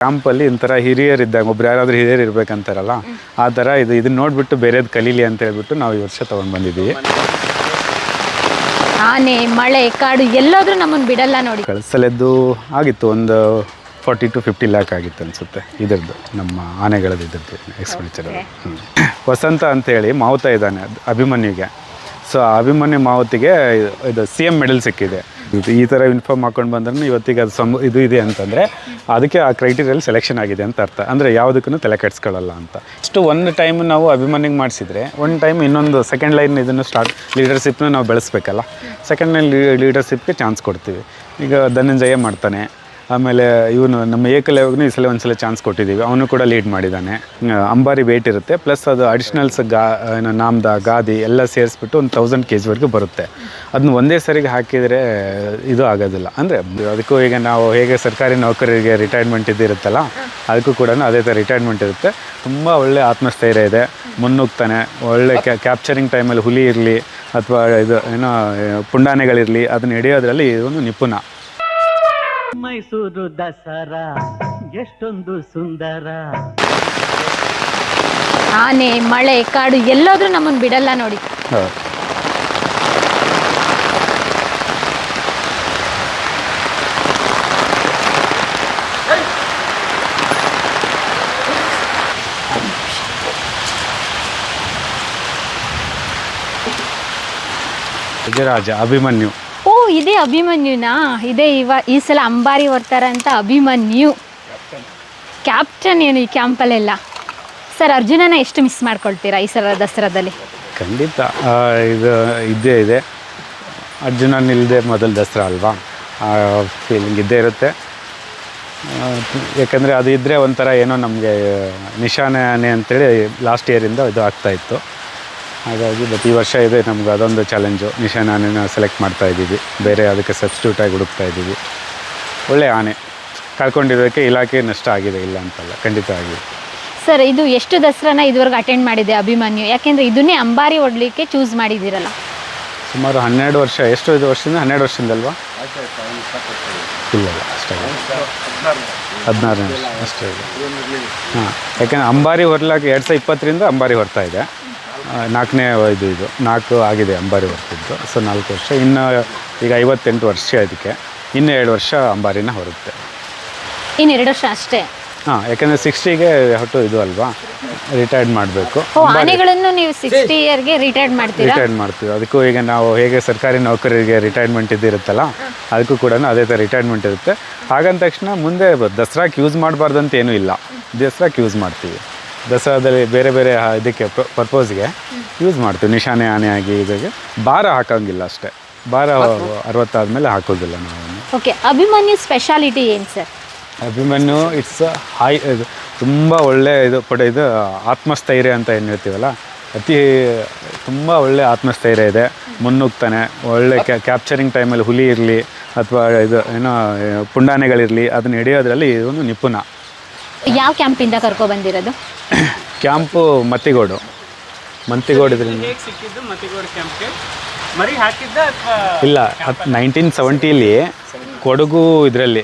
ಕ್ಯಾಂಪಲ್ಲಿ ಒಂಥರ ಹಿರಿಯರಿದ್ದಾಗ ಒಬ್ರು ಯಾರಾದರೂ ಹಿರಿಯರು ಇರ್ಬೇಕಂತಾರಲ್ಲ ಆ ಥರ ಇದು ಇದನ್ನ ನೋಡಿಬಿಟ್ಟು ಬೇರೆದು ಕಲೀಲಿ ಅಂತ ಹೇಳ್ಬಿಟ್ಟು ನಾವು ಈ ವರ್ಷ ತೊಗೊಂಡು ಬಂದಿದ್ದೀವಿ. ಆನೆ ಮಳೆ ಕಾಡು ಎಲ್ಲಾದರೂ ನಮ್ಮನ್ನು ಬಿಡಲ್ಲ ನೋಡಿ. ಕಳಿಸಲೆದ್ದು ಆಗಿತ್ತು ಒಂದು ಫಾರ್ಟಿ ಟು ಫಿಫ್ಟಿ ಲ್ಯಾಕ್ ಆಗಿತ್ತು ಅನಿಸುತ್ತೆ ಇದರದ್ದು ನಮ್ಮ ಆನೆಗಳದ್ದು ಇದ್ರದ್ದು ಎಕ್ಸ್ಪೆಂಡಿಚರ್ ವಸಂತ ಅಂತೇಳಿ ಮಾವುತ ಇದ್ದಾನೆ ಅದು ಅಭಿಮನ್ಯುಗೆ ಸೊ ಅಭಿಮನ್ಯು ಮಾವುತಿಗೆ ಇದು- ಸಿ ಎಂ ಮೆಡಲ್ ಸಿಕ್ಕಿದೆ. ಈ ಥರ ಇನ್ಫಾರ್ಮ್ ಹಾಕೊಂಡು ಬಂದ್ರೂ ಇವತ್ತಿಗೆ ಅದು ಸಮ, ಇದು ಇದೆ ಅಂತಂದರೆ ಅದಕ್ಕೆ ಆ ಕ್ರೈಟೀರಿಯಲ್ಲಿ ಸೆಲೆಕ್ಷನ್ ಆಗಿದೆ ಅಂತ ಅರ್ಥ. ಅಂದರೆ ಯಾವುದಕ್ಕೂ ತಲೆ ಕೆಡಿಸ್ಕೊಳ್ಳಲ್ಲ ಅಂತ. ಇಷ್ಟು ಒಂದು ಟೈಮ್ ನಾವು ಅಭಿಮಾನಿಗೆ ಮಾಡಿಸಿದ್ರೆ, ಒಂದು ಟೈಮ್ ಇನ್ನೊಂದು ಸೆಕೆಂಡ್ ಲೈನ್ ಇದನ್ನು ಸ್ಟಾರ್ಟ್ ಲೀಡರ್ಶಿಪ್ನ ನಾವು ಬೆಳೆಸ್ಬೇಕಲ್ಲ ಸೆಕೆಂಡ್ ಲೈನ್ ಲೀಡರ್ಶಿಪ್ಗೆ ಚಾನ್ಸ್ ಕೊಡ್ತೀವಿ. ಈಗ ಧನಂಜಯ ಮಾಡ್ತಾನೆ ಆಮೇಲೆ ಇವನು ನಮ್ಮ ಏಕಲವ್ಯಗೂ ಈ ಸಲ ಒಂದ್ಸಲ ಚಾನ್ಸ್ ಕೊಟ್ಟಿದ್ದೀವಿ. ಅವನು ಕೂಡ ಲೀಡ್ ಮಾಡಿದ್ದಾನೆ. ಅಂಬಾರಿ ವೇಟ್ ಇರುತ್ತೆ. ಪ್ಲಸ್ ಅದು ಅಡಿಷ್ನಲ್ಸ್ ಗಾ, ಏನು ನಾಮ್ದ ಗಾದಿ ಎಲ್ಲ ಸೇರಿಸ್ಬಿಟ್ಟು ಒಂದು ತೌಸಂಡ್ ಕೆ ಜಿವರೆಗೂ ಬರುತ್ತೆ. ಅದನ್ನ ಒಂದೇ ಸರಿಗೆ ಹಾಕಿದರೆ ಇದು ಆಗೋದಿಲ್ಲ. ಅಂದರೆ ಅದಕ್ಕೂ ಈಗ ನಾವು ಹೇಗೆ ಸರ್ಕಾರಿ ನೌಕರರಿಗೆ ರಿಟೈರ್ಮೆಂಟ್ ಇದ್ದಿರುತ್ತಲ್ಲ ಅದಕ್ಕೂ ಕೂಡ ಅದೇ ಥರ ರಿಟೈರ್ಮೆಂಟ್ ಇರುತ್ತೆ. ತುಂಬ ಒಳ್ಳೆ ಆತ್ಮಸ್ಥೈರ್ಯ ಇದೆ. ಮುನ್ನುಗ್ತಾನೆ. ಒಳ್ಳೆ ಕ್ಯಾಪ್ಚರಿಂಗ್ ಟೈಮಲ್ಲಿ ಹುಲಿ ಇರಲಿ, ಅಥವಾ ಇದು, ಏನೋ ಪುಂಡಾನೆಗಳಿರಲಿ, ಅದನ್ನ ಹಿಡಿಯೋದ್ರಲ್ಲಿ ಇದೊಂದು ನಿಪುಣ. ಮೈಸೂರು ದಸರಾ ಎಷ್ಟೊಂದು ಸುಂದರ. ಆನೆ ಮಳೆ ಕಾಡು ಎಲ್ಲಾದ್ರೂ ನಮ್ಮನ್ನು ಬಿಡಲ್ಲ ನೋಡಿ. ಹೌದು. ವಿಜಯರಾಜ ಅಭಿಮನ್ಯು. ಇದೇ ಅಭಿಮನ್ಯುನಾ? ಇದೇ ಇವ, ಈ ಸಲ ಅಂಬಾರಿ ಹೊರ್ತಾರ ಅಂತ ಅಭಿಮನ್ಯು. ಕ್ಯಾಪ್ಟನ್ ಏನು ಈ ಕ್ಯಾಂಪಲ್ಲೆಲ್ಲ ಸರ್ ಅರ್ಜುನನ ಎಷ್ಟು ಮಿಸ್ ಮಾಡ್ಕೊಳ್ತೀರಾ ಈ ಸಲ ದಸರಾದಲ್ಲಿ? ಖಂಡಿತ. ಇದು ಇದ್ದೇ ಇದೆ. ಅರ್ಜುನ ನಿಲ್ಲದೆ ಮೊದಲು ದಸರಾ ಅಲ್ವಾ? ಫೀಲಿಂಗ್ ಇದ್ದೇ ಇರುತ್ತೆ. ಯಾಕಂದರೆ ಅದು ಇದ್ದರೆ ಒಂಥರ ಏನೋ ನಮಗೆ, ನಿಶಾನೆ ಅಂತೇಳಿ ಲಾಸ್ಟ್ ಇಯರಿಂದ ಇದು ಆಗ್ತಾ ಇತ್ತು. ಹಾಗಾಗಿ ಬಟ್ ಈ ವರ್ಷ ಇದೆ ನಮ್ಗೆ ಅದೊಂದು ಚಾಲೆಂಜು ನಿಶಾನ್ ಆನೆನ ಸೆಲೆಕ್ಟ್ ಮಾಡ್ತಾ ಇದ್ದೀವಿ. ಬೇರೆ ಅದಕ್ಕೆ ಸಬ್ಸ್ಟ್ಯೂಟಾಗಿ ಹುಡುಕ್ತಾ ಇದ್ದೀವಿ. ಒಳ್ಳೆ ಆನೆ. ಕಳ್ಕೊಂಡಿರೋದಕ್ಕೆ ಇಲಾಖೆ ನಷ್ಟ ಆಗಿದೆ ಇಲ್ಲ ಅಂತಲ್ಲ. ಖಂಡಿತ ಆಗಿದೆ. ಸರ್ ಇದು ಎಷ್ಟು ದಸರಾನ ಇದುವರೆಗೆ ಅಟೆಂಡ್ ಮಾಡಿದೆ ಅಭಿಮನ್ಯು? ಯಾಕೆಂದರೆ ಇದನ್ನೇ ಅಂಬಾರಿ ಹೊಡ್ಲಿಕ್ಕೆ ಚೂಸ್ ಮಾಡಿದ್ದೀರಲ್ಲ. ಸುಮಾರು ಹನ್ನೆರಡು ವರ್ಷ ಎಷ್ಟು ಇದು ವರ್ಷದಿಂದ? ಹನ್ನೆರಡು ವರ್ಷದಿಂದಲ್ವಾ? ಇಲ್ಲ ಇಲ್ಲ ಅಷ್ಟೇ ಹದಿನಾರು ವರ್ಷ ಅಷ್ಟೇ ಇದೆ ಹಾಂ ಯಾಕೆಂದರೆ ಅಂಬಾರಿ ಹೊರಲಾಗಿ ಎರಡು ಸಾವಿರ ಇಪ್ಪತ್ತರಿಂದ ಅಂಬಾರಿ ಹೊರ್ತಾ ಇದೆ. ನಾಲ್ಕನೇ ಇದು ಇದು ನಾಲ್ಕು ಆಗಿದೆ ಅಂಬಾರಿ ಹೊರತಿದ್ದು. ಸೊ ನಾಲ್ಕು ವರ್ಷ. ಇನ್ನು ಈಗ ಐವತ್ತೆಂಟು ವರ್ಷ ಇದಕ್ಕೆ. ಇನ್ನು ಎರಡು ವರ್ಷ ಅಂಬಾರಿನ ಹೊರುತ್ತೆ ಇನ್ನು ಎರಡು ವರ್ಷ ಅಷ್ಟೇ? ಹಾಂ ಯಾಕಂದರೆ ಸಿಕ್ಸ್ಟಿಗೆ ಹೊಟ್ಟು ಇದು ಅಲ್ವಾ? ರಿಟೈರ್ಡ್ ಮಾಡಬೇಕು. ಆನೆಗಳನ್ನು ನೀವು ಸಿಕ್ಸ್ಟಿ ಇಯರ್ಗೆ ರಿಟೈರ್ಡ್ ಮಾಡ್ತೀರಾ? ರಿಟೈರ್ಡ್ ಮಾಡ್ತೀವಿ. ಅದಕ್ಕೂ ಈಗ ನಾವು ಹೇಗೆ ಸರ್ಕಾರಿ ನೌಕರರಿಗೆ ರಿಟೈರ್ಮೆಂಟ್ ಇದ್ದಿರುತ್ತಲ್ಲ ಅದಕ್ಕೂ ಕೂಡ ಅದೇ ಥರ ರಿಟೈರ್ಮೆಂಟ್ ಇರುತ್ತೆ. ಹಾಗಂದ ತಕ್ಷಣ ಮುಂದೆ ದಸರಾಕ್ಕೆ ಯೂಸ್ ಮಾಡಬಾರ್ದಂತ ಏನೂ ಇಲ್ಲ. ದಸರಾಕ್ಕೆ ಯೂಸ್ ಮಾಡ್ತೀವಿ. ದಸರಾದಲ್ಲಿ ಬೇರೆ ಬೇರೆ ಆ ಇದಕ್ಕೆ ಪರ್ಪೋಸ್ಗೆ ಯೂಸ್ ಮಾಡ್ತೀವಿ. ನಿಶಾನೆ ಆನೆ ಆಗಿ ಇದಕ್ಕೆ ಭಾರ ಹಾಕೋಂಗಿಲ್ಲ ಅಷ್ಟೇ. ಭಾರ ಅರವತ್ತಾದ್ಮೇಲೆ ಹಾಕೋದಿಲ್ಲ ನಾವು. ಓಕೆ ಅಭಿಮನ್ಯು ಸ್ಪೆಷಾಲಿಟಿ ಏನು ಸರ್ ಅಭಿಮನ್ಯು ಇಟ್ಸ್ ಹೈ ಇದು ತುಂಬ ಒಳ್ಳೆ ಇದು ಪಡೆ ಇದು ಆತ್ಮಸ್ಥೈರ್ಯ ಅಂತ ಏನು ಹೇಳ್ತೀವಲ್ಲ ಅತಿ ತುಂಬ ಒಳ್ಳೆ ಆತ್ಮಸ್ಥೈರ್ಯ ಇದೆ. ಮುನ್ನುಗ್ತಾನೆ ಒಳ್ಳೆ ಕ್ಯಾಪ್ಚರಿಂಗ್ ಟೈಮಲ್ಲಿ ಹುಲಿ ಇರಲಿ ಅಥವಾ ಇದು ಏನೋ ಪುಂಡಾನೆಗಳಿರಲಿ ಅದನ್ನ ಹಿಡಿಯೋದ್ರಲ್ಲಿ ಇದೊಂದು ನಿಪುಣ. ಯಾವ ಕ್ಯಾಂಪಿಂದ ಕರ್ಕೊ ಬಂದಿರೋದು? ಕ್ಯಾಂಪು ಮತ್ತಿಗೋಡು. ಮಂತಿಗೋಡು ಇದರಿಂದ ಹೇಗೆ ಸಿಕ್ಕಿದ್ದು ಮತಿಗೋಡ್ ಕ್ಯಾಂಪ್ಗೆ? ಮರಿ ಹಾಕಿದ್ದ ಅಥವಾ ಇಲ್ಲ ಹತ್ತು ನೈನ್ಟೀನ್ ಸೆವೆಂಟೀಲಿ ಕೊಡಗು ಇದರಲ್ಲಿ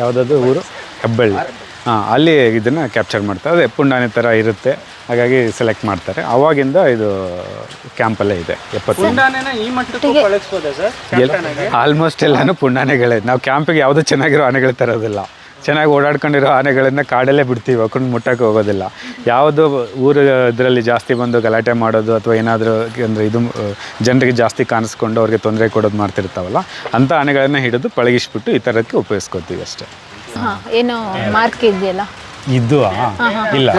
ಯಾವುದಾದ್ರು ಊರು? ಹೆಬ್ಬಳ್ಳಿ. ಹಾಂ ಅಲ್ಲಿ ಇದನ್ನು ಕ್ಯಾಪ್ಚರ್ ಮಾಡ್ತಾರೆ ಅದೇ ಪುಂಡಾನೆ ಥರ ಇರುತ್ತೆ. ಹಾಗಾಗಿ ಸೆಲೆಕ್ಟ್ ಮಾಡ್ತಾರೆ. ಅವಾಗಿಂದ ಇದು ಕ್ಯಾಂಪಲ್ಲೇ ಇದೆ ಎಪ್ಪತ್ತು ಈ ಮಟ್ಟಕ್ಕೂ ಕಳಿಸ್ಬೋದಾ ಸರ್? ಆಲ್ಮೋಸ್ಟ್ ಎಲ್ಲನೂ ಪುಂಡಾನೆಗಳೇ. ನಾವು ಕ್ಯಾಂಪಿಗೆ ಯಾವುದೂ ಚೆನ್ನಾಗಿರೋ ಆನೆಗಳು ತರೋದಿಲ್ಲ. ಚೆನ್ನಾಗಿ ಓಡಾಡ್ಕೊಂಡಿರೋ ಆನೆಗಳನ್ನ ಕಾಡಲ್ಲೇ ಬಿಡ್ತೀವಿ ಹಾಕೊಂಡು ಮುಟ್ಟಕ್ಕೆ ಹೋಗೋದಿಲ್ಲ. ಯಾವುದು ಊರು ಇದರಲ್ಲಿ ಜಾಸ್ತಿ ಬಂದು ಗಲಾಟೆ ಮಾಡೋದು ಅಥವಾ ಏನಾದರೂ ಅಂದರೆ ಇದು ಜನರಿಗೆ ಜಾಸ್ತಿ ಕಾಣಿಸ್ಕೊಂಡು ಅವ್ರಿಗೆ ತೊಂದರೆ ಕೊಡೋದು ಮಾಡ್ತಿರ್ತಾವಲ್ಲ ಅಂಥ ಆನೆಗಳನ್ನು ಹಿಡಿದು ಪಳಗಿಸ್ಬಿಟ್ಟು ಈ ಥರಕ್ಕೆ ಉಪಯೋಗಿಸ್ಕೊತೀವಿ ಅಷ್ಟೇ. ಏನು ಮಾರ್ಕ್ ಇದೆಯಲ್ಲ? ಇದು ಇಲ್ಲ.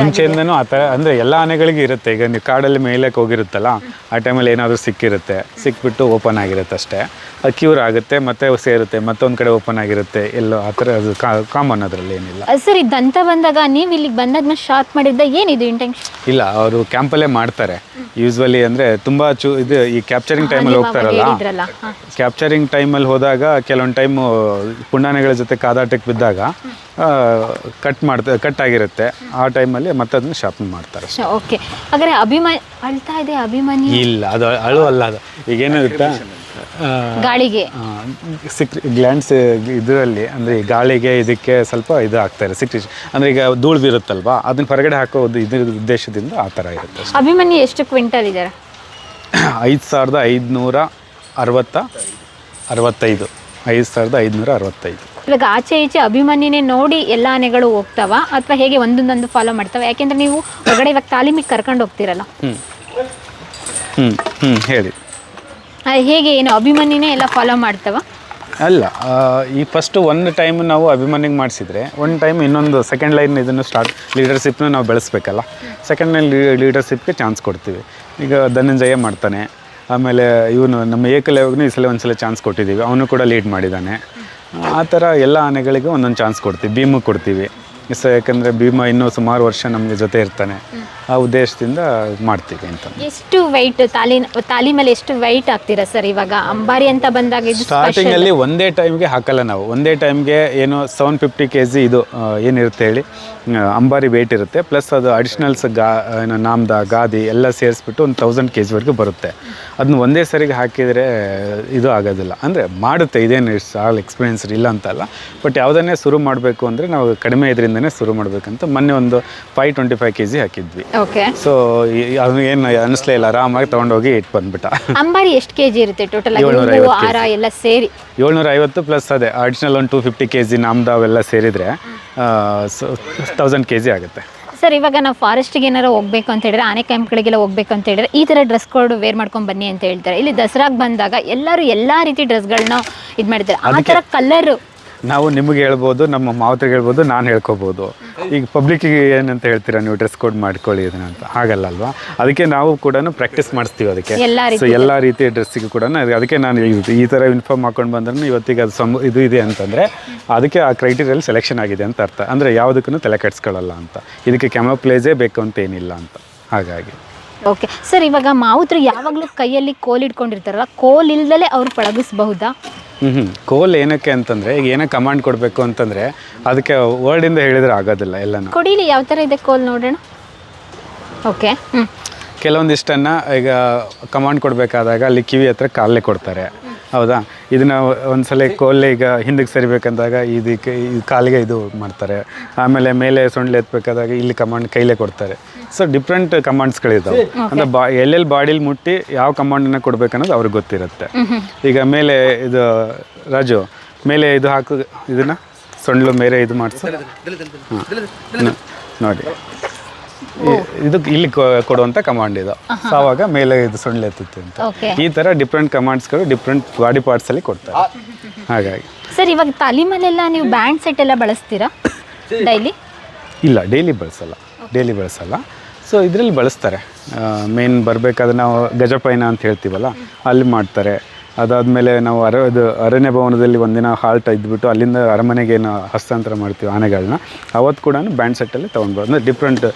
ಮುಂಚೆಯಿಂದನೂ ಆ ಥರ ಅಂದರೆ ಎಲ್ಲ ಆನೆಗಳಿಗೆ ಇರುತ್ತೆ. ಈಗ ನೀವು ಕಾಡಲ್ಲಿ ಮೇಲಕ್ಕೆ ಹೋಗಿರುತ್ತಲ್ಲ ಆ ಟೈಮಲ್ಲಿ ಏನಾದರೂ ಸಿಕ್ಕಿರುತ್ತೆ. ಸಿಕ್ಬಿಟ್ಟು ಓಪನ್ ಆಗಿರುತ್ತೆ ಅಷ್ಟೇ. ಅದು ಕ್ಯೂರ್ ಆಗುತ್ತೆ ಮತ್ತೆ ಸೇರುತ್ತೆ ಮತ್ತೊಂದು ಕಡೆ ಓಪನ್ ಆಗಿರುತ್ತೆ. ಎಲ್ಲೋ ಆ ಥರ ಅದು ಕಾಮನ್ ಅದರಲ್ಲಿ ಏನಿಲ್ಲ. ಸರ್ ಇದಂತ ಬಂದಾಗ ನೀವು ಇಲ್ಲಿಗೆ ಬಂದಾದ್ಮೇಲೆ ಶಾರ್ಪ್ ಮಾಡಿದ್ದ ಏನಿದು ಇಂಟೆನ್ಷನ್ ಇಲ್ಲ ಅವರು ಕ್ಯಾಂಪಲ್ಲೇ ಮಾಡ್ತಾರೆ. ಯೂಸ್ವಲಿ ಅಂದರೆ ತುಂಬ ಚೂ ಇದು ಈ ಕ್ಯಾಪ್ಚರಿಂಗ್ ಟೈಮಲ್ಲಿ ಹೋಗ್ತಾರಲ್ಲ? ಕ್ಯಾಪ್ಚರಿಂಗ್ ಟೈಮಲ್ಲಿ ಹೋದಾಗ ಕೆಲವೊಂದು ಟೈಮು ಪುಂಡಾನೆಗಳ ಜೊತೆ ಕಾದಾಟಕ್ಕೆ ಬಿದ್ದಾಗ ಕಟ್ ಮಾಡ್ತಾ ಕಟ್ ಆಗಿರುತ್ತೆ. ಆ ಟೈಮಲ್ಲಿ ಮತ್ತೆ ಅದನ್ನ ಶಾರ್ಪನ್ ಮಾಡ್ತಾರೆ. ಓಕೆ ಹಾಗಾದ್ರೆ ಅಭಿಮಾನಿ ಅಳ್ತಾ ಇದೆ ಅಭಿಮಾನಿ ಇಲ್ಲ ಅದು ಅಳು ಅಲ್ಲ ಅದು ಈಗೇನು ಇರುತ್ತಾ ಗಾಳಿಗೆ. ಸಿಕ್ ಗ್ಲ್ಯಾಂಡ್ಸ್ ಇದರಲ್ಲಿ ಅಂದರೆ ಗಾಳಿಗೆ ಇದಕ್ಕೆ ಸ್ವಲ್ಪ ಇದು ಆಗ್ತಾರೆ ಸಿಕ್ರಿ. ಅಂದರೆ ಈಗ ಧೂಳು ಬೀರುತ್ತಲ್ವಾ ಅದನ್ನ ಹೊರಗಡೆ ಹಾಕೋದು ಇದ್ರ ಉದ್ದೇಶದಿಂದ ಆ ಥರ ಇರುತ್ತೆ ಅಭಿಮಾನಿ ಅಭಿಮನ್ಯು ಎಷ್ಟು ಕ್ವಿಂಟಲ್ ಇದ್ದಾರೆ? ಐದು ಸಾವಿರದ ಐದುನೂರ ಅರವತ್ತ ಅರವತ್ತೈದು. ಐದು ಸಾವಿರದ ಐದುನೂರ ಅರವತ್ತೈದು. ಇವಾಗ ಆಚೆ ಈಚೆ ಅಭಿಮಾನಿನೇ ನೋಡಿ ಎಲ್ಲ ಆನೆಗಳು ಹೋಗ್ತಾವ ಅಥವಾ ಹೇಗೆ ಒಂದೊಂದೊಂದು ಫಾಲೋ ಮಾಡ್ತಾವ? ಯಾಕೆಂದ್ರೆ ನೀವು ಹೊರಗಡೆ ಇವಾಗ ತಾಲೀಮಿಗೆ ಕರ್ಕೊಂಡು ಹೋಗ್ತಿರಲ್ಲ. ಹ್ಞೂ ಹ್ಞೂ ಹೇಳಿ. ಅದು ಹೇಗೆ ಏನು ಅಭಿಮಾನಿನೇ ಎಲ್ಲ ಫಾಲೋ ಮಾಡ್ತಾವ? ಅಲ್ಲ ಆ, ಈ ಫಸ್ಟ್ ಒಂದು ಟೈಮ್ ನಾವು ಅಭಿಮಾನಿಗೆ ಮಾಡಿಸಿದ್ರೆ ಒಂದು ಟೈಮ್ ಇನ್ನೊಂದು ಸೆಕೆಂಡ್ ಲೈನ್ ಇದನ್ನು ಸ್ಟಾರ್ಟ್ ಲೀಡರ್ಶಿಪ್ನ ನಾವು ಬೆಳೆಸ್ಬೇಕಲ್ಲ. ಸೆಕೆಂಡ್ ಲೈನ್ ಲೀಡರ್ಶಿಪ್ಗೆ ಚಾನ್ಸ್ ಕೊಡ್ತೀವಿ. ಈಗ ಧನಂಜಯ ಮಾಡ್ತಾನೆ. ಆಮೇಲೆ ಇವನು ನಮ್ಮ ಏಕಲವ್ಯಗೂ ಈ ಸಲ ಒಂದು ಸಲ ಚಾನ್ಸ್ ಕೊಟ್ಟಿದ್ದೀವಿ. ಅವನು ಕೂಡ ಲೀಡ್ ಮಾಡಿದ್ದಾನೆ ಆ ಥರ ಎಲ್ಲ ಆನೆಗಳಿಗೂ ಒಂದೊಂದು ಚಾನ್ಸ್ ಕೊಡ್ತೀವಿ. ಭೀಮು ಕೊಡ್ತೀವಿ. ಸೊ ಯಾಕಂದರೆ ಭೀಮ ಇನ್ನೂ ಸುಮಾರು ವರ್ಷ ನಮ್ಗೆ ಜೊತೆ ಇರ್ತಾನೆ. ಆ ಉದ್ದೇಶದಿಂದ ಮಾಡ್ತೀವಿ ಅಂತ. ಎಷ್ಟು ವೈಟ್ ತಾಲಿ ಮೇಲೆ ಎಷ್ಟು ವೈಟ್ ಆಗ್ತೀರಾ ಸರ್ ಇವಾಗ? ಅಂಬಾರಿ ಅಂತ ಬಂದಾಗ ಸ್ಟಾರ್ಟಿಂಗ್ ಅಲ್ಲಿ ಒಂದೇ ಟೈಮ್ಗೆ ಹಾಕಲ್ಲ ನಾವು. ಒಂದೇ ಟೈಮ್ಗೆ ಏನು ಸೆವೆನ್ ಫಿಫ್ಟಿ ಕೆ ಜಿ ಇದು ಏನಿರುತ್ತೆ ಹೇಳಿ ಅಂಬಾರಿ ವೇಟ್ ಇರುತ್ತೆ. ಪ್ಲಸ್ ಅದು ಅಡಿಷ್ನಲ್ಸ್ ಗಾ ಏನು ನಾಮ್ದ ಗಾದಿ ಎಲ್ಲ ಸೇರಿಸ್ಬಿಟ್ಟು ಒಂದು ತೌಸಂಡ್ ಕೆ ಜಿವರೆಗೂ ಬರುತ್ತೆ. ಅದನ್ನ ಒಂದೇ ಸರಿಗೆ ಹಾಕಿದರೆ ಇದು ಆಗೋದಿಲ್ಲ. ಅಂದರೆ ಮಾಡುತ್ತೆ ಇದೇನು ಆಲ್ ಎಕ್ಸ್ಪೀರಿಯನ್ಸ್ ಇಲ್ಲ ಅಂತಲ್ಲ. ಬಟ್ ಯಾವುದನ್ನೇ ಶುರು ಮಾಡಬೇಕು ಅಂದರೆ ನಾವು ಕಡಿಮೆ ಇದರಿಂದನೇ ಶುರು ಮಾಡಬೇಕಂತ ಮೊನ್ನೆ ಒಂದು five twenty five K G ಹಾಕಿದ್ವಿ ಓಕೆ ಸೊ ಅದು ಏನು ಅನಿಸ್ಲೇ ಇಲ್ಲ ಆರಾಮಾಗಿ ತೊಗೊಂಡೋಗಿ ಇಟ್ಟು ಬಂದ್ಬಿಟ್ಟ. ಅಂಬಾರಿ ಎಷ್ಟು ಕೆಜಿ ಇರುತ್ತೆ ಟೋಟಲ್ ಏಳ್ನೂರ ಹಾರ ಎಲ್ಲ ಸೇರಿ. ಏಳ್ನೂರ ಐವತ್ತು ಪ್ಲಸ್ ಅದೇ ಅಡಿಷನಲ್ ಒಂದು ಟೂ ಫಿಫ್ಟಿ ಕೆ ಜಿ ನಮ್ದು ಅವೆಲ್ಲ ಸೇರಿದರೆ ತೌಸಂಡ್ ಕೆ ಜಿ ಆಗುತ್ತೆ. ಸರ್ ಇವಾಗ ನಾವು ಫಾರೆಸ್ಟ್ಗೆ ಏನಾರು ಹೋಗ್ಬೇಕು ಅಂತ ಹೇಳಿದ್ರೆ ಆನೆ ಕ್ಯಾಂಪ್ಗಳಿಗೆಲ್ಲ ಹೋಗ್ಬೇಕು ಅಂತ ಹೇಳಿದ್ರೆ ಈ ಥರ ಡ್ರೆಸ್ ಕೋಡ್ ವೇರ್ ಮಾಡ್ಕೊಂಡು ಬನ್ನಿ ಅಂತ ಹೇಳ್ತಾರೆ. ಇಲ್ಲಿ ದಸರಾಗೆ ಬಂದಾಗ ಎಲ್ಲರೂ ಎಲ್ಲ ರೀತಿ ಡ್ರೆಸ್ಗಳನ್ನ ಇದು ಮಾಡಿದ್ದಾರೆ ಆ ಥರ ಕಲರು ನಾವು ನಿಮಗೆ ಹೇಳ್ಬೋದು ನಮ್ಮ ಮಾವತರಿಗೆ ಹೇಳ್ಬೋದು ನಾನು ಹೇಳ್ಕೊಬೋದು. ಈಗ ಪಬ್ಲಿಕ್ಕಿಗೆ ಏನಂತ ಹೇಳ್ತೀರಾ ನೀವು ಡ್ರೆಸ್ ಕೋಡ್ ಮಾಡ್ಕೊಳ್ಳಿ ಇದನ್ನ ಅಂತ? ಹಾಗಲ್ಲ ಅಲ್ವಾ? ಅದಕ್ಕೆ ನಾವು ಕೂಡ ಪ್ರಾಕ್ಟೀಸ್ ಮಾಡಿಸ್ತೀವಿ ಅದಕ್ಕೆ. ಎಲ್ಲ ಸೊ ಎಲ್ಲ ರೀತಿಯ ಡ್ರೆಸ್ಸಿಗೆ ಕೂಡ ಅದಕ್ಕೆ ನಾನು ಈ- ಈ ಥರ ಇನ್ಫಾರ್ಮ್ ಹಾಕೊಂಡು ಬಂದ್ರೂ ಇವತ್ತಿಗೆ ಅದು ಸಮ ಇದು ಇದೆ ಅಂತಂದರೆ ಅದಕ್ಕೆ ಆ ಕ್ರೈಟೀರಿಯಲ್ಲಿ ಸೆಲೆಕ್ಷನ್ ಆಗಿದೆ ಅಂತ ಅರ್ಥ. ಅಂದರೆ ಯಾವುದಕ್ಕೂ ತಲೆ ಕೆಡ್ಸ್ಕೊಳ್ಳಲ್ಲ ಅಂತ. ಇದಕ್ಕೆ ಕ್ಯಾಮೋಪ್ಲೇಜೇ ಬೇಕು ಅಂತ ಏನಿಲ್ಲ ಅಂತ. ಹಾಗಾಗಿ. ಓಕೆ ಸರ್ ಇವಾಗ ಮಾವುತರು ಯಾವಾಗಲೂ ಕೈಯಲ್ಲಿ ಕೋಲ್ ಇಟ್ಕೊಂಡಿರ್ತಾರಲ್ಲ ಕೋಲ್ ಇಲ್ದಲೇ ಅವ್ರು ಪಳಗಿಸ್ಬಹುದಾ? ಹ್ಞೂ ಕೋಲ್ ಏನಕ್ಕೆ ಅಂತಂದರೆ ಈಗ ಏನೋ ಕಮಾಂಡ್ ಕೊಡಬೇಕು ಅಂತಂದರೆ ಅದಕ್ಕೆ ವರ್ಡಿಂದ ಹೇಳಿದ್ರೆ ಆಗೋದಿಲ್ಲ ಎಲ್ಲನೂ. ಕೊಡಿಲಿ ಯಾವ ಥರ ಇದೆ ಕೋಲ್ ನೋಡೋಣ. ಓಕೆ ಕೆಲವೊಂದಿಷ್ಟನ್ನು ಈಗ ಕಮಾಂಡ್ ಕೊಡಬೇಕಾದಾಗ ಅಲ್ಲಿ ಕಿವಿ ಹತ್ರ ಕಾಲೇ ಕೊಡ್ತಾರೆ. ಹೌದಾ? ಇದನ್ನ ಒಂದ್ಸಲ ಕೋಲೆ ಈಗ ಹಿಂದಕ್ಕೆ ಸರಿಬೇಕಂದಾಗ ಇದಕ್ಕೆ ಈ ಕಾಲಿಗೆ ಇದು ಮಾಡ್ತಾರೆ. ಆಮೇಲೆ ಮೇಲೆ ಸೊಂಡ್ಲು ಎತ್ಬೇಕಾದಾಗ ಇಲ್ಲಿ ಕಮಾಂಡ್ ಕೈಲೇ ಕೊಡ್ತಾರೆ. ಸೊ ಡಿಫ್ರೆಂಟ್ ಕಮಾಂಡ್ಸ್ಗಳಿದ್ದಾವೆ ಅಂದರೆ ಬಾ ಎಲ್ಲೆಲ್ಲಿ ಬಾಡಿಲಿ ಮುಟ್ಟಿ ಯಾವ ಕಮಾಂಡನ್ನು ಕೊಡ್ಬೇಕನ್ನೋದು ಅವ್ರಿಗೆ ಗೊತ್ತಿರುತ್ತೆ. ಈಗ ಮೇಲೆ ಇದು ರಾಜು ಮೇಲೆ ಇದು ಹಾಕು ಇದನ್ನ ಸೊಂಡ್ಲು ಮೇಲೆ ಇದು ಮಾಡಿಸು. ಹಾಂ ನೋಡಿ. ಇದು ಇಲ್ಲಿ ಕೊಡುವಂತ ಕೊಡುವಂಥ ಕಮಾಂಡ್ ಇದು ಸೊ ಅವಾಗ ಮೇಲೆ ಇದು ಸೊಳ್ಳೆ ಎತ್ತುತ್ತೆ ಅಂತ. ಈ ತರ ಡಿಫ್ರೆಂಟ್ ಕಮಾಂಡ್ಸ್ಗಳು ಡಿಫ್ರೆಂಟ್ ಬಾಡಿ ಪಾರ್ಟ್ಸ್ ಅಲ್ಲಿ ಕೊಡ್ತಾರೆ. ಹಾಗಾಗಿ. ಸರ್ ಇವಾಗ ತಾಲೀಮಲ್ಲೆಲ್ಲ ನೀವು ಬ್ಯಾಂಡ್ ಸೆಟ್ ಎಲ್ಲ ಬಳಸ್ತೀರಾ? ಡೈಲಿ ಇಲ್ಲ ಡೈಲಿ ಬಳಸಲ್ಲ. ಡೈಲಿ ಬಳಸಲ್ಲ. ಸೊ ಇದರಲ್ಲಿ ಬಳಸ್ತಾರೆ. ಮೇನ್ ಬರಬೇಕಾದ್ರೆ ನಾವು ಗಜಪಯನ ಅಂತ ಹೇಳ್ತೀವಲ್ಲ ಅಲ್ಲಿ ಮಾಡ್ತಾರೆ. ಅದಾದಮೇಲೆ ನಾವು ಅರ ಇದು ಅರಣ್ಯ ಭವನದಲ್ಲಿ ಒಂದಿನ ಹಾಲ್ಟ್ ಇದ್ಬಿಟ್ಟು ಅಲ್ಲಿಂದ ಅರಮನೆಗೆ ಏನು ಹಸ್ತಾಂತರ ಮಾಡ್ತೀವಿ ಆನೆಗಳನ್ನ ಅವತ್ತು ಕೂಡ ಬ್ಯಾಂಡ್ ಸೆಟ್ಟಲ್ಲಿ ತೊಗೊಂಡ್ಬೋದು ಅಂದರೆ ಡಿಫ್ರೆಂಟ್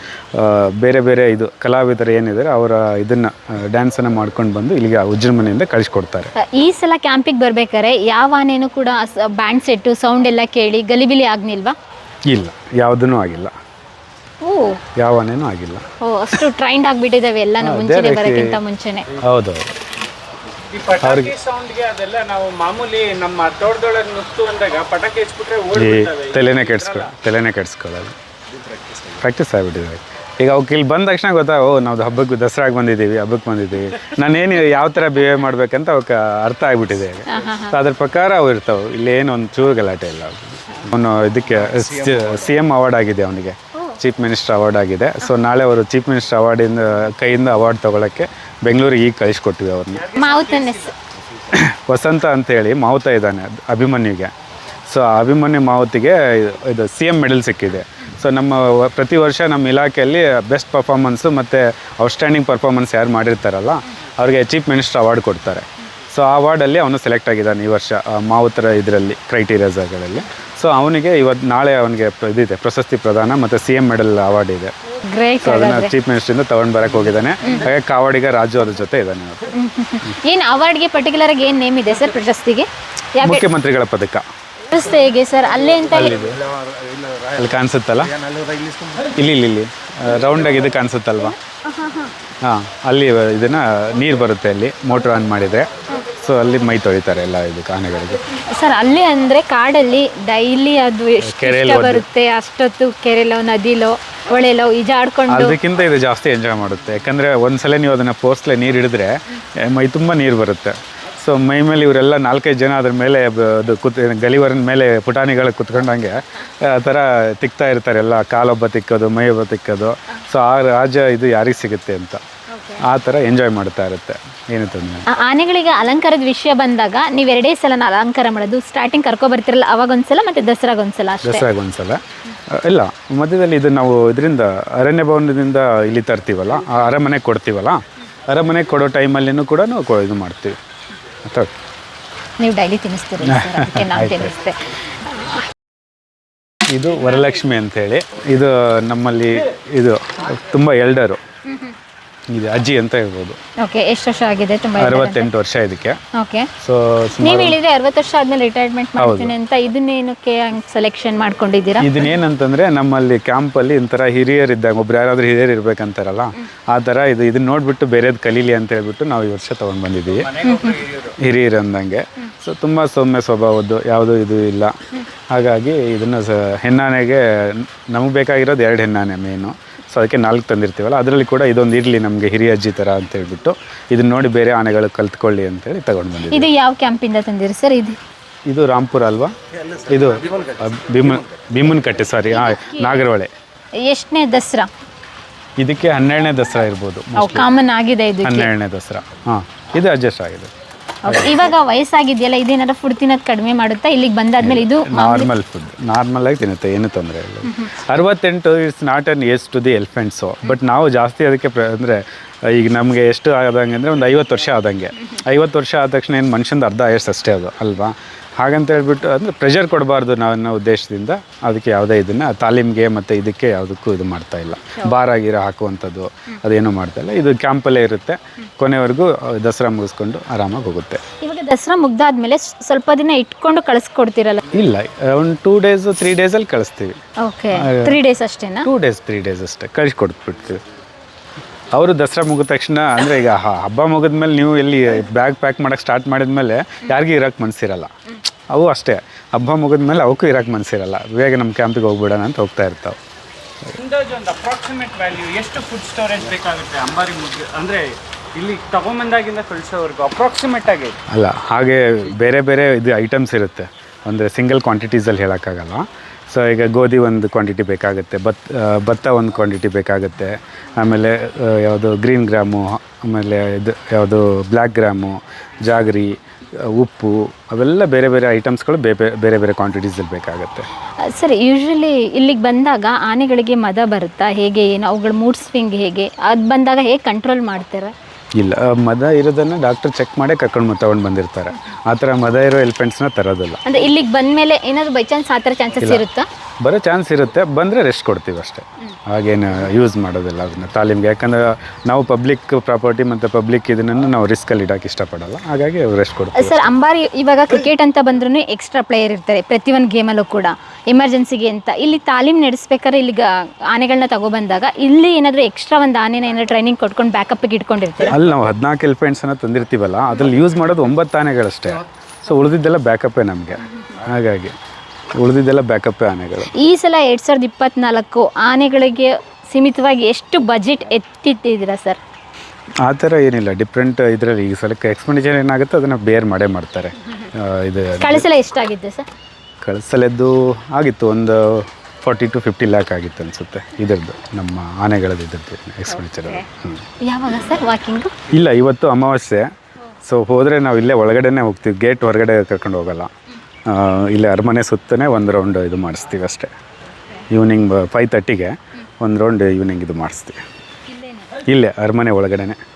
ಬೇರೆ ಬೇರೆ ಇದು ಕಲಾವಿದರು ಏನಿದ್ದಾರೆ ಅವರ ಇದನ್ನು ಡ್ಯಾನ್ಸನ್ನು ಮಾಡ್ಕೊಂಡು ಬಂದು ಇಲ್ಲಿಗೆ ವಿಜೃಂಭಣೆಯಿಂದ ಕಳಿಸ್ಕೊಡ್ತಾರೆ. ಈ ಸಲ ಕ್ಯಾಂಪಿಗೆ ಬರ್ಬೇಕಾದ್ರೆ ಯಾವ ಆನೆನೂ ಕೂಡ ಬ್ಯಾಂಡ್ ಸೆಟ್ಟು ಸೌಂಡ್ ಎಲ್ಲ ಕೇಳಿ ಗಲಿಬಿಲಿ ಆಗ್ನಿಲ್ವಾ? ಇಲ್ಲ ಯಾವುದೂ ಆಗಿಲ್ಲ. ಓ. ಯಾವ ಆನೆನೂ ಆಗಿಲ್ಲ. ಓ ಅಷ್ಟು ಟ್ರೈಂಡ್ ಆಗಿಬಿಟ್ಟಿದ್ದಾವೆ ಎಲ್ಲ ಮುಂಚೆನೆ ಬರೋಕ್ಕಿಂತ ಮುಂಚೆನೆ. ಹೌದೌದು. ಈ ಪಟಾಕಿ ಸೌಂಡ್ಗೆ ಅದೆಲ್ಲ ನಾವು ಮಾಮೂಲಿ ನಮ್ಮ ತೋಟದೊಳಗೆ ನುಸ್ತು ಅಂದಾಗ ಪಟಾಕಿ ಹಚ್ಬಿಟ್ರೆ ಈ ಓಡ್ಬಿಡ್ತವೆ ತಲೆನೇ ಕೆಡ್ಸ್ಕೊ ತಲೆನೇ ಕೆಡ್ಸ್ಕೊಳ್ಳೋದು ಪ್ರಾಕ್ಟೀಸ್ ಆಗಿಬಿಟ್ಟಿದೆ. ಈಗ ಅವಕ್ಕೆ ಇಲ್ಲಿ ಬಂದ ತಕ್ಷಣ ಗೊತ್ತಾ ಓ ನಾವು ಹಬ್ಬಕ್ಕೆ ದಸರಾಗೆ ಬಂದಿದ್ದೀವಿ ಹಬ್ಬಕ್ಕೆ ಬಂದಿದ್ದೀವಿ. ನಾನೇನು ಯಾವ ಥರ ಬಿಹೇವ್ ಮಾಡ್ಬೇಕಂತ ಅವಕ್ಕೆ ಅರ್ಥ ಆಗಿಬಿಟ್ಟಿದೆ. ಈಗ ಸೊ ಅದ್ರ ಪ್ರಕಾರ ಅವು ಇರ್ತಾವೆ. ಇಲ್ಲಿ ಏನು ಒಂದು ಚೂರು ಗಲಾಟೆ ಇಲ್ಲ ಅವನು ಇದಕ್ಕೆ ಸಿ ಎಂ ಅವಾರ್ಡ್ ಆಗಿದೆ ಅವನಿಗೆ. ಚೀಫ್ ಮಿನಿಸ್ಟರ್ ಅವಾರ್ಡ್ ಆಗಿದೆ. ಸೊ ನಾಳೆ ಅವರು ಚೀಫ್ ಮಿನಿಸ್ಟರ್ ಅವಾರ್ಡಿಂದ ಕೈಯಿಂದ ಅವಾರ್ಡ್ ತೊಗೊಳಕ್ಕೆ ಬೆಂಗಳೂರಿಗೆ ಈಗ ಕಳಿಸ್ಕೊಟ್ವಿ ಅವ್ರನ್ನ. ಮಾವುತನ ಹೆಸರು ವಸಂತ ಅಂತೇಳಿ ಮಾವುತ ಇದ್ದಾನೆ ಅಭಿಮನ್ಯುಗೆ. ಸೊ ಆ ಅಭಿಮನ್ಯು ಮಾವುತಿಗೆ ಇದು- ಇದು ಸಿ ಎಂ ಮೆಡಲ್ ಸಿಕ್ಕಿದೆ. ಸೊ ನಮ್ಮ ವ- ಪ್ರತಿ ವರ್ಷ ನಮ್ಮ ಇಲಾಖೆಯಲ್ಲಿ ಬೆಸ್ಟ್ ಪರ್ಫಾರ್ಮೆನ್ಸು ಮತ್ತು ಔಟ್ಸ್ಟ್ಯಾಂಡಿಂಗ್ ಪರ್ಫಾರ್ಮೆನ್ಸ್ ಯಾರು ಮಾಡಿರ್ತಾರಲ್ಲ ಅವ್ರಿಗೆ ಚೀಫ್ ಮಿನಿಸ್ಟರ್ ಅವಾರ್ಡ್ ಕೊಡ್ತಾರೆ. ಸೊ ಆ ಅವಾರ್ಡಲ್ಲಿ ಅವನು ಸೆಲೆಕ್ಟ್ ಆಗಿದ್ದಾನೆ ಈ ವರ್ಷ ಆ ಮಾವುತರ ಇದರಲ್ಲಿ ಕ್ರೈಟೀರಿಯಾಸ್ಗಳಲ್ಲಿ ಸೊ ಅವನಿಗೆ ಇವತ್ತು ನಾಳೆ ಅವನಿಗೆ ಇದಿದೆ ಪ್ರಶಸ್ತಿ ಪ್ರದಾನ ಮತ್ತು ಸಿ ಎಂ ಮೆಡಲ್ ಅವಾರ್ಡ್ ಇದೆ. ಗ್ರೇಟ್ ಸೊ ಇಂದ ಚೀಫ್ ಮಿನಿಸ್ಟ್ರಿಂದ ತಗೊಂಡು ಬರಕ್ಕೆ ಹೋಗಿದ್ದಾನೆ. ಹಾಗೆ ಕಾವಾಡಿಗ ರಾಜು ಅದ್ರ ಜೊತೆ ಇದ್ದಾನೆ ಏನ್ ಏನು ಅವಾರ್ಡ್ಗೆ ಪರ್ಟಿಕ್ಯುಲರ್ ಆಗಿ ಏನು ನೇಮ್ ಇದೆ ಸರ್ ಪ್ರಶಸ್ತಿಗೆ? ಯಾವ ಮುಖ್ಯಮಂತ್ರಿಗಳ ಪದಕ. ವ್ಯವಸ್ಥೆ ಹೇಗೆ ಸರ್ ಅಲ್ಲೇ ಅಂತ ಅಲ್ಲಿ ಕಾಣಿಸುತ್ತಲ್ಲ? ಇಲ್ಲಿ ಇಲ್ಲಿ ಇಲ್ಲಿ. ರೌಂಡ್ ಇದು ಕಾಣಿಸುತ್ತಲ್ವಾ? ಹಾಂ ಅಲ್ಲಿ ಇದನ್ನ ನೀರು ಬರುತ್ತೆ ಅಲ್ಲಿ ಮೋಟ್ರ್ ಆನ್ ಮಾಡಿದರೆ. ಸೊ ಅಲ್ಲಿ ಮೈ ತೊಳಿತಾರೆ ಎಲ್ಲ ಇದಕ್ಕೆ ಆನೆಗಳಿಗೆ ಸರ್ ಅಲ್ಲಿ ಅಂದ್ರೆ ಕಾಡಲ್ಲಿ ಡೈಲಿ ಅದು ಎಷ್ಟು ಕೆರೆಯಲ್ಲಿ ಇಷ್ಟ ಬರುತ್ತೆ? ಅಷ್ಟೊತ್ತು ಕೆರೆಲೋ ನದಿಲೋ ಹೊಳೆಲೋ ಈಜಾಡ್ಕೊಂಡು? ಅದಕ್ಕಿಂತ ಇದು ಜಾಸ್ತಿ ಎಂಜಾಯ್ ಮಾಡುತ್ತೆ. ಯಾಕಂದರೆ ಒಂದ್ಸಲ ನೀವು ಅದನ್ನು ಪೋಸ್ಟ್ಲೆ ನೀರು ಹಿಡಿದ್ರೆ ಎ, ಮೈ ತುಂಬ ನೀರು ಬರುತ್ತೆ. ಸೊ ಮೈ ಮೇಲೆ ಇವರೆಲ್ಲ ನಾಲ್ಕೈದು ಜನ ಅದ್ರ ಮೇಲೆ ಬ- ಅದು ಕುತ್ ಗಲಿವರನ ಮೇಲೆ ಪುಟಾಣಿಗಳ ಕುತ್ಕೊಂಡಂಗೆ ಆ ಥರ ತಿಕ್ತಾ ಇರ್ತಾರೆ ಎಲ್ಲ. ಕಾಲೊಬ್ಬ ತಿಕ್ಕೋದು ಮೈ ಒಬ್ಬ ತಿಕ್ಕೋದು. ಸೊ ಆ ರಾಜ ಇದು ಯಾರಿಗೆ ಸಿಗುತ್ತೆ ಅಂತ. ಆ ಥರ ಎಂಜಾಯ್ ಮಾಡ್ತಾ ಇರುತ್ತೆ. ಏನು ತೊಂದರೆ? ಆ ಆನೆಗಳಿಗೆ ಅಲಂಕಾರದ ವಿಷಯ ಬಂದಾಗ ನೀವು ಎರಡೇ ಸಲ ಅಲಂಕಾರ ಮಾಡೋದು ಸ್ಟಾರ್ಟಿಂಗ್ ಕರ್ಕೊ ಬರ್ತಿರಲ್ಲ ಅವಾಗ ಒಂದ್ಸಲ ಮತ್ತೆ ದಸರಾಗ ಒಂದ್ಸಲ ಅಷ್ಟೇ. ದಸರಾಗೆ ಒಂದ್ಸಲ ಇಲ್ಲ ಇಲ್ಲ ಮಧ್ಯದಲ್ಲಿ ಇದು ನಾವು ಇದರಿಂದ ಅರಣ್ಯ ಭವನದಿಂದ ಇಲ್ಲಿ ತರ್ತೀವಲ್ಲ ಆ ಅರಮನೆ ಕೊಡ್ತೀವಲ್ಲ ಅರಮನೆ ಕೊಡೋ ಟೈಮಲ್ಲಿನೂ ಕೂಡ ನಾವು ಕೊ- ಇದು ಮಾಡ್ತೀವಿ. ನೀವು ಡೈಲಿ ತಿನ್ನಿಸ್ತೀರಿ ಸರ್ ಅದಕ್ಕೆ ನಾನು ಆಯ್ತು. ತಿನ್ನಿಸ್ತೆ ಇದು ವರಲಕ್ಷ್ಮಿ ಅಂತೇಳಿ ಇದು ನಮ್ಮಲ್ಲಿ ಇದು ತುಂಬ ಎಲ್ಡರು ಇದು ಅಜ್ಜಿ ಅಂತ ಹೇಳ್ಬೋದು. ಓಕೆ ಎಷ್ಟು ವರ್ಷ ಆಗಿದೆ? ತುಂಬಾ ಅರವತ್ತೆಂಟು ವರ್ಷ ಇದಕ್ಕೆ. ಓಕೆ ಸೊ ನೀವು ಹೇಳಿದ್ರೆ ಅರವತ್ತು ವರ್ಷ ಆದ್ಮೇಲೆ ರಿಟೈರ್ಮೆಂಟ್ ಮಾಡ್ತೀನಿ ಅಂತ ಇದನ್ನೇನಕ್ಕೆ ಹಂಗೆ ಸೆಲೆಕ್ಷನ್ ಮಾಡ್ಕೊಂಡಿದ್ದೀರಾ? ಇದನ್ನೇನಂತಂದ್ರೆ ನಮ್ಮಲ್ಲಿ ಕ್ಯಾಂಪಲ್ಲಿ ಒಂಥರ ಹಿರಿಯರಿದ್ದಾಗ ಒಬ್ರು ಯಾರಾದ್ರೂ ಹಿರಿಯರು ಇರ್ಬೇಕಂತಾರಲ್ಲ ಆ ಥರ ಇದು ಇದನ್ನ ನೋಡ್ಬಿಟ್ಟು ಬೇರೆದು ಕಲೀಲಿ ಅಂತ ಹೇಳ್ಬಿಟ್ಟು ನಾವು ಈ ವರ್ಷ ತೊಗೊಂಡು ಬಂದಿದ್ದೀವಿ. ಹಿರಿಯರು ಅಂದಂಗೆ. ಸೊ ತುಂಬ ಸೌಮ್ಯ ಸ್ವಭಾವದ್ದು ಯಾವುದೂ ಇದು ಇಲ್ಲ. ಹಾಗಾಗಿ ಇದನ್ನು ಸ ಹೆಣ್ಣಾನೆಗೆ ನಮಗೆ ಬೇಕಾಗಿರೋದು ಎರಡು ಹೆಣ್ಣಾನೆ ಮೇನು ಸೊ ಅದಕ್ಕೆ ನಾಲ್ಕು ತಂದಿರ್ತೀವಲ್ಲ ಅದರಲ್ಲಿ ಕೂಡ ಇದೊಂದು ಇರಲಿ ನಮಗೆ ಹಿರಿಯ ಅಜ್ಜಿ ಥರ ಅಂತ ಹೇಳ್ಬಿಟ್ಟು ಇದನ್ನ ನೋಡಿ ಬೇರೆ ಆನೆಗಳು ಕಲ್ತ್ಕೊಳ್ಳಿ ಅಂತೇಳಿ ತಗೊಂಡು ಬಂದಿದ್ದೀವಿ. ಇದು ಯಾವ ಕ್ಯಾಂಪಿಂದ ತಂದಿರಿ ಸರ್ ಇದು? ಇದು ರಾಂಪುರ ಅಲ್ವಾ? ಇದು ಭೀಮನ್ ಭೀಮನ್ ಕಟ್ಟೆ ಸಾರಿ ಹಾಂ ನಾಗರಹೊಳೆ. ಎಷ್ಟನೇ ದಸರಾ? ಇದಕ್ಕೆ ಹನ್ನೆರಡನೇ ದಸರಾ ಇರ್ಬೋದು ಕಾಮನ್ ಆಗಿದೆ ಇದು ಹನ್ನೆರಡನೇ ದಸರಾ ಹಾಂ ಇದು ಅಡ್ಜಸ್ಟ್ ಆಗಿದೆ. ಇವಾಗ ವಯಸ್ಸಾಗಿದೆಯಲ್ಲ ಇದೇನಾದ್ರು ಫುಡ್ ತಿನ್ನೋದು ಕಡಿಮೆ ಮಾಡುತ್ತಾ? ಇಲ್ಲಿಗೆ ಬಂದಾದ್ಮೇಲೆ ಇದು ನಾರ್ಮಲ್ ಫುಡ್ ನಾರ್ಮಲ್ ಆಗಿ ತಿನ್ನುತ್ತೆ ಏನು ತೊಂದರೆ ಇಲ್ಲ. ಅರವತ್ತೆಂಟು it's not uneasy to the elephants but ನಾವು ಜಾಸ್ತಿ ಅದಕ್ಕೆ ಅಂದರೆ ಈಗ ನಮಗೆ ಎಷ್ಟು ಆದಂಗೆ ಅಂದರೆ ಒಂದು ಐವತ್ತು ವರ್ಷ ಆದಂಗೆ. ಐವತ್ತು ವರ್ಷ ಆದ ತಕ್ಷಣ ಏನು ಮನುಷ್ಯಂದು ಅರ್ಧ ಆಯಸ್ ಅಷ್ಟೇ ಅದು ಅಲ್ವಾ? ಹಾಗಂತ ಹೇಳ್ಬಿಟ್ಟು ಅಂದರೆ ಪ್ರೆಷರ್ ಕೊಡಬಾರ್ದು ನನ್ನ ಉದ್ದೇಶದಿಂದ ಅದಕ್ಕೆ ಯಾವುದೇ ಇದನ್ನು ತಾಲೀಮ್ಗೆ ಮತ್ತು ಇದಕ್ಕೆ ಯಾವುದಕ್ಕೂ ಇದು ಮಾಡ್ತಾ ಇಲ್ಲ. ಬಾರ್ ಗೀರ ಹಾಕುವಂಥದ್ದು ಅದೇನೂ ಮಾಡ್ತಾ ಇಲ್ಲ. ಇದು ಕ್ಯಾಂಪಲ್ಲೇ ಇರುತ್ತೆ. ಕೊನೆವರೆಗೂ ದಸರಾ ಮುಗಿಸ್ಕೊಂಡು ಆರಾಮಾಗಿ ಹೋಗುತ್ತೆ. ಇವಾಗ ದಸರಾ ಮುಗ್ದಾದ್ಮೇಲೆ ಸ್ವಲ್ಪ ದಿನ ಇಟ್ಕೊಂಡು ಕಳಿಸ್ಕೊಡ್ತೀರಲ್ಲ? ಇಲ್ಲ ಒಂದು ಟೂ ಡೇಸ್ ತ್ರೀ ಡೇಸಲ್ಲಿ ಕಳಿಸ್ತೀವಿ. ಓಕೆ ತ್ರೀ ಡೇಸ್ ಅಷ್ಟೇನಾ? ಟೂ ಡೇಸ್ ತ್ರೀ ಡೇಸ್ ಅಷ್ಟೇ. ಕಳಿಸ್ಕೊಟ್ಬಿಡ್ತೀವಿ ಅವರು ದಸರಾ ಮುಗಿದ ತಕ್ಷಣ ಅಂದರೆ ಈಗ ಹಬ್ಬ ಮುಗಿದ್ಮೇಲೆ ನೀವು ಎಲ್ಲಿ ಬ್ಯಾಗ್ ಪ್ಯಾಕ್ ಮಾಡೋಕ್ಕೆ ಸ್ಟಾರ್ಟ್ ಮಾಡಿದ್ಮೇಲೆ ಯಾರಿಗೂ ಇರೋಕ್ಕೆ ಮನಸ್ಸಿರಲ್ಲ ಅವು ಅಷ್ಟೇ. ಹಬ್ಬ ಮುಗಿದ್ಮೇಲೆ ಅವಕ್ಕೂ ಇರೋಕ್ಕೆ ಮನಸ್ಸಿರಲ್ಲ ಬೇಗ ನಮ್ಮ ಕ್ಯಾಂಪಿಗೆ ಹೋಗ್ಬಿಡೋಣ ಅಂತ ಹೋಗ್ತಾ ಇರ್ತಾವೆ. ಅಂದಾಜು ಒಂದು ಅಪ್ರಾಕ್ಸಿಮೇಟ್ ವ್ಯಾಲ್ಯೂ ಎಷ್ಟು ಫುಡ್ ಸ್ಟೋರೇಜ್ ಬೇಕಾಗುತ್ತೆ ಅಂಬಾರಿ ಮುದ್ದೆ? ಅಂದರೆ ಇಲ್ಲಿ ತಗೊಂಬಂದಾಗಿಂದ ಕಳಿಸೋವರೆಗೂ ಅಪ್ರಾಕ್ಸಿಮೇಟ್ ಆಗಿ. ಅಲ್ಲ ಹಾಗೆ ಬೇರೆ ಬೇರೆ ಇದು ಐಟಮ್ಸ್ ಇರುತ್ತೆ. ಅಂದರೆ ಸಿಂಗಲ್ ಕ್ವಾಂಟಿಟೀಸಲ್ಲಿ ಹೇಳೋಕ್ಕಾಗಲ್ಲ. ಸೊ ಈಗ ಗೋಧಿ ಒಂದು ಕ್ವಾಂಟಿಟಿ ಬೇಕಾಗುತ್ತೆ ಭತ್ ಭತ್ತ ಒಂದು ಕ್ವಾಂಟಿಟಿ ಬೇಕಾಗುತ್ತೆ. ಆಮೇಲೆ ಯಾವುದು ಗ್ರೀನ್ ಗ್ರಾಮು ಆಮೇಲೆ ಇದು ಯಾವುದು ಬ್ಲ್ಯಾಕ್ ಗ್ರಾಮು ಜಾಗರಿ ಉಪ್ಪು ಅವೆಲ್ಲ ಬೇರೆ ಬೇರೆ ಐಟಮ್ಸ್ಗಳು ಬೇರೆ ಬೇರೆ ಬೇರೆ ಕ್ವಾಂಟಿಟೀಸಲ್ಲಿ ಬೇಕಾಗುತ್ತೆ. ಸರ್ ಯೂಶ್ವಲಿ ಇಲ್ಲಿಗೆ ಬಂದಾಗ ಆನೆಗಳಿಗೆ ಮದ ಬರುತ್ತಾ? ಹೇಗೆ ಏನು? ಅವುಗಳ ಮೂಡ್ ಸ್ವಿಂಗ್ ಹೇಗೆ? ಅದು ಬಂದಾಗ ಹೇಗೆ ಕಂಟ್ರೋಲ್ ಮಾಡ್ತಾರೆ? ಇಲ್ಲ ಮದ ಇರೋದನ್ನು ಡಾಕ್ಟರ್ ಚೆಕ್ ಮಾಡೇ ಕರ್ಕೊಂಡು ತಗೊಂಡು ಬಂದಿರ್ತಾರೆ. ಆ ಥರ ಮದ ಇರೋ ಎಲಿಫೆಂಟ್ಸ್ನ ತರೋದಿಲ್ಲ. ಅಂದರೆ ಇಲ್ಲಿಗೆ ಬಂದಮೇಲೆ ಏನಾದರೂ ಬೈ ಚಾನ್ಸ್ ಆ ಥರ ಚಾನ್ಸಸ್ ಇರುತ್ತಾ? ಬರೋ ಚಾನ್ಸ್ ಇರುತ್ತೆ ಬಂದರೆ ರೆಸ್ಟ್ ಕೊಡ್ತೀವಿ ಅಷ್ಟೇ. ಹಾಗೇನು ಯೂಸ್ ಮಾಡೋದಿಲ್ಲ ಅದನ್ನ ತಾಲೀಮ್ಗೆ. ಯಾಕಂದ್ರೆ ನಾವು ಪಬ್ಲಿಕ್ ಪ್ರಾಪರ್ಟಿ ಮತ್ತು ಪಬ್ಲಿಕ್ ಇದನ್ನು ನಾವು ರಿಸ್ಕಲ್ಲಿ ಇಡೋಕೆ ಇಷ್ಟಪಡಲ್ಲ. ಹಾಗಾಗಿ ರೆಸ್ಟ್ ಕೊಡ್ತೀವಿ. ಸರ್ ಅಂಬಾರಿ ಇವಾಗ ಕ್ರಿಕೆಟ್ ಅಂತ ಬಂದ್ರೂ ಎಕ್ಸ್ಟ್ರಾ ಪ್ಲೇಯರ್ ಇರ್ತಾರೆ ಪ್ರತಿಯೊಂದು ಗೇಮಲ್ಲೂ ಕೂಡ. ಎಮರ್ಜೆನ್ಸಿಗೆ ಅಂತ. ಇಲ್ಲಿ ತಾಲೀಮ್ ನಡೆಸ್ಬೇಕಾದ್ರೆ ಇಲ್ಲಿ ಆನೆಗಳನ್ನ ತಗೊಬಂದಾಗ ಇಲ್ಲಿ ಏನಾದರೂ ಎಕ್ಸ್ಟ್ರಾ ಒಂದು ಆನೆನ ಏನಾದ್ರು ಟ್ರೈನಿಂಗ್ ಕೊಟ್ಕೊಂಡು ಬ್ಯಾಕಪ್ಗೆ ಇಟ್ಕೊಂಡಿರ್ತೀವಿ ಅಲ್ಲಿ ನಾವು ಹದಿನಾಲ್ಕು ಎಲಿಫೆಂಟ್ಸನ್ನು ತಂದಿರ್ತೀವಲ್ಲ ಅದ್ರಲ್ಲಿ ಯೂಸ್ ಮಾಡೋದು ಒಂಬತ್ತು ಆನೆಗಳಷ್ಟೇ. ಸೊ ಉಳಿದಿದ್ದೆಲ್ಲ ಬ್ಯಾಕಪ್ಪೇ ನಮಗೆ. ಹಾಗಾಗಿ. ಉಳಿದಿದ್ದೆಲ್ಲ ಬ್ಯಾಕಪ್ ಆನೆಗಳು. ಈ ಸಲ ಎರಡು ಸಾವಿರದ ಇಪ್ಪತ್ನಾಲ್ಕು ಆನೆಗಳಿಗೆ ಸೀಮಿತವಾಗಿ ಎಷ್ಟು ಬಜೆಟ್ ಎತ್ತಿಟ್ಟಿದ್ದೀರಾ ಸರ್ ಆ ಥರ ಏನಿಲ್ಲ ಡಿಫ್ರೆಂಟ್ ಇದರಲ್ಲಿ ಈ ಸಲಕ್ಕೆ ಎಕ್ಸ್ಪೆಂಡಿಚರ್ ಏನಾಗುತ್ತೆ ಅದನ್ನು ಬೇರ್ ಮಾಡೇ ಮಾಡ್ತಾರೆ. ಇದು ಕಳಿಸಲ ಎಷ್ಟಾಗಿದ್ದೆ ಸರ್ ಕಳಿಸಲೆದ್ದು ಆಗಿತ್ತು ಒಂದು ಫಾರ್ಟಿ ಟು ಫಿಫ್ಟಿ ಲ್ಯಾಕ್ ಆಗಿತ್ತು ಅನಿಸುತ್ತೆ. ಇದರದ್ದು ನಮ್ಮ ಆನೆಗಳದ್ದು ಇದ್ರದ್ದು ಎಕ್ಸ್ಪೆಂಡಿಚರ್ ಯಾವಾಗ ಸರ್ ವಾಕಿಂಗ್ ಇಲ್ಲ ಇವತ್ತು ಅಮಾವಾಸ್ಯೆ. ಸೊ ಹೋದರೆ ನಾವು ಇಲ್ಲೇ ಒಳಗಡೆನೇ ಹೋಗ್ತೀವಿ ಗೇಟ್ ಹೊರಗಡೆ ಕರ್ಕೊಂಡು ಹೋಗಲ್ಲ. ಇಲ್ಲೇ ಅರಮನೆ ಸುತ್ತನೇ ಒಂದು ರೌಂಡ್ ಇದು ಮಾಡಿಸ್ತೀವಿ ಅಷ್ಟೇ. ಈವ್ನಿಂಗ್ ಫೈವ್ ತರ್ಟಿಗೆ ಒಂದು ರೌಂಡ್ ಈವ್ನಿಂಗ್ ಇದು ಮಾಡಿಸ್ತೀವಿ. ಇಲ್ಲೇ ಅರಮನೆ ಒಳಗಡೆನೆ.